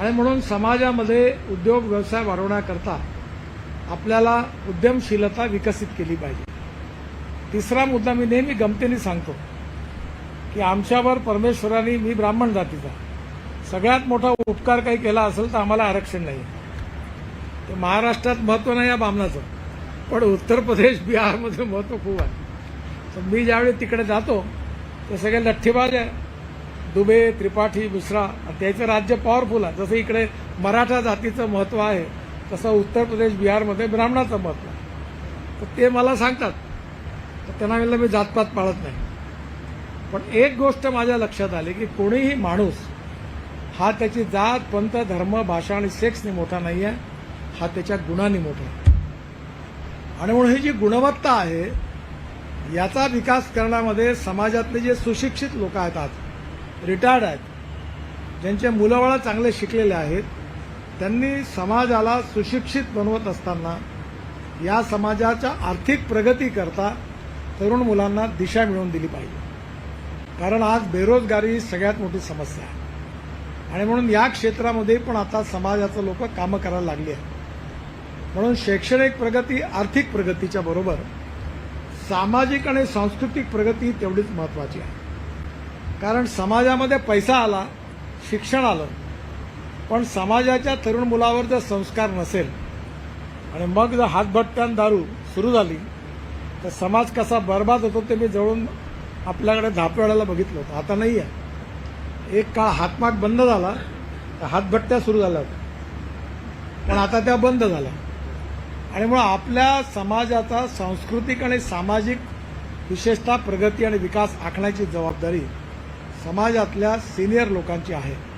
आणि म्हणून समाजामध्ये उद्योग व्यवसाय वाढवण्याकरता आपल्याला उद्यमशीलता विकसित केली पाहिजे. तिसरा मुद्दा मी नेहमी गमतीने सांगतो की आमच्यावर परमेश्वराने मी ब्राह्मण जातीचा सगळ्यात मोठा उपकार काही केला असेल तर आम्हाला आरक्षण नाही ते महाराष्ट्रात महत्त्व नाही या ब्राह्मणाचं पण उत्तर प्रदेश बिहारमध्ये महत्त्व खूप आहे. तर मी ज्यावेळी तिकडे जातो ते सगळे लठ्ठीबाज आहे. दुबे त्रिपाठी मिश्रा आणि त्याचं राज्य पॉवरफुल आहे. जसं इकडे मराठा जातीचं महत्त्व आहे तसं उत्तर प्रदेश बिहारमध्ये ब्राह्मणाचं महत्त्व आहे. तर ते मला सांगतात. तर त्यांना म्हणलं मी जातपात पाळत नाही. पण एक गोष्ट माझ्या लक्षात आली की कोणीही माणूस हा त्याची जात पंथ धर्म भाषा आणि सेक्सने मोठा नाही आहे हा त्याच्या गुणांनी मोठा आहे. आणि म्हणून ही जी गुणवत्ता आहे याचा विकास करण्यामध्ये समाजातले जे सुशिक्षित लोक आहेत आज रिटायर्ड आहेत. ज्यांचे मुलाबाळा चांगले शिकलेले आहेत. त्यांनी समाजाला सुशिक्षित बनवत असताना या समाजाच्या आर्थिक प्रगतीकरता तरुण मुलांना दिशा मिळवून दिली पाहिजे. कारण आज बेरोजगारी ही सगळ्यात मोठी समस्या आहे. आणि म्हणून या क्षेत्रामध्ये पण आता समाजाचं लोक कामं करायला लागली आहेत. म्हणून शैक्षणिक प्रगती आर्थिक प्रगतीच्या बरोबर सामाजिक आणि सांस्कृतिक प्रगती तेवढीच महत्वाची आहे. कारण समाजामध्ये पैसा आला शिक्षण आलं पण समाजाच्या तरुण मुलावर जर संस्कार नसेल आणि मग जर हातभट्ट्यान दारू सुरू झाली तर समाज कसा बर्बाद होतो ते मी जवळून आपल्याकडे धापवेळाला बघितलं होतं. आता नाही आहे. एक काळ हातमाग बंद झाला तर हातभट्ट्या सुरू झाल्या होत्या. पण आता त्या बंद झाल्या. आणि मग आपल्या समाजाचा सांस्कृतिक आणि सामाजिक विशेषतः प्रगती आणि विकास आखण्याची जबाबदारी समाजातल्या सिनियर लोकांची आहे.